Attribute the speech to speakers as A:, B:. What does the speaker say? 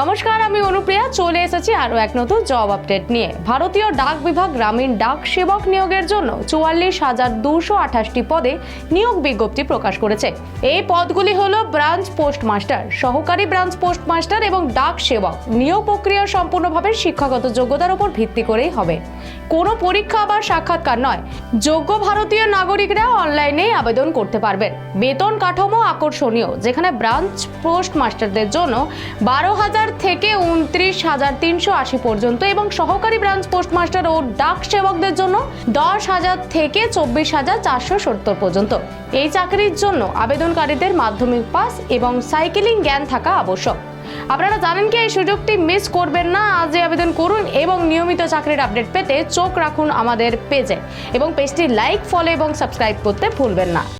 A: নমস্কার, আমি অনুপ্রিয়া। চলে এসেছি আরও এক নতুন জব আপডেট নিয়ে। ভারতীয় ডাক বিভাগ গ্রামীণ ডাক সেবক নিয়োগের জন্য চুয়াল্লিশ হাজার দুশো আঠাশটি পদে নিয়োগ বিজ্ঞপ্তি প্রকাশ করেছে। এই পদগুলি হল ব্রাঞ্চ পোস্টমাস্টার, সহকারী ব্রাঞ্চ পোস্টমাস্টার এবং ডাক সেবক। নিয়োগ প্রক্রিয়া সম্পূর্ণভাবে শিক্ষাগত যোগ্যতার উপর ভিত্তি করেই হবে। কোনো পরীক্ষা বা সাক্ষাৎকার নয়। যোগ্য ভারতীয় নাগরিকরা অনলাইনে আবেদন করতে পারবেন। বেতন কাঠামো আকর্ষণীয়, যেখানে ব্রাঞ্চ পোস্ট মাস্টারদের জন্য বারো হাজার থেকে উনত্রিশ হাজার তিনশো আশি পর্যন্ত এবং সহকারী ব্রাঞ্চ পোস্টমাস্টার ও ডাক সেবকদের জন্য দশ হাজার থেকে চব্বিশ হাজার চারশো সত্তর পর্যন্ত। এই চাকরির জন্য আবেদনকারীদের মাধ্যমিক পাস এবং সাইকেলিং জ্ঞান থাকা আবশ্যক। আপনারা জানেন কি, এই সুযোগটি মিস করবেন না। আজই আবেদন করুন এবং নিয়মিত চাকরির আপডেট পেতে চোখ রাখুন আমাদের পেজে। এবং পেজটি লাইক, ফলো এবং সাবস্ক্রাইব করতে ভুলবেন না।